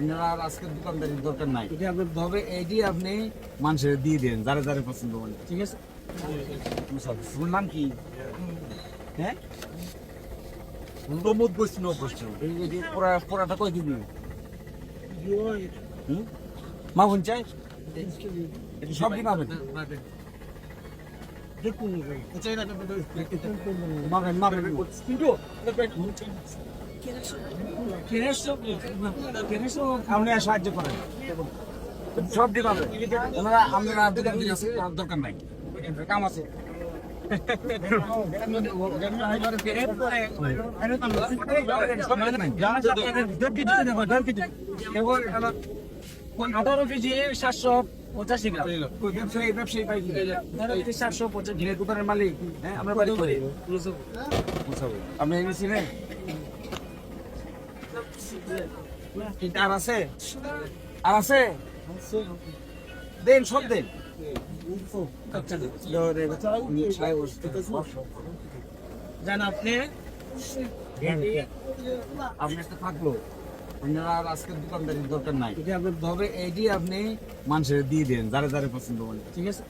আপনারা আর আজকের দোকানদারির দরকার নাই। এটা আপনি তবে এটি আপনি মানুষের দিয়ে দেন যারা যারা পছন্দ করেন। ঠিক আছে? তোমার নাম কি? হ্যাঁ? প্রমোদ বৈষ্ণব বৈষ্ণব এই পোড়া পোড়াটা কয় দিবি হুম? মা বোন চাই সব দিন হবে কিন্তু আঠারো কেজি সাতশো পঁচাশি গ্রাম ব্যবসায়ী ব্যবসায়ী সাতশো পঞ্চাশ ঘিরে দোকানের মালিক হ্যাঁ আমরা আপনি এনেছিলেন আর আছে? আর আছে? দেন সব দেন। জান আপনি? আপনি একটা থাকল। আপনারা আর আজকের দোকানদারির দরকার নাই। এটা আপনি তবে এটি আপনি মানুষের দিয়ে দেন যারে যারা পছন্দ করেন। ঠিক আছে?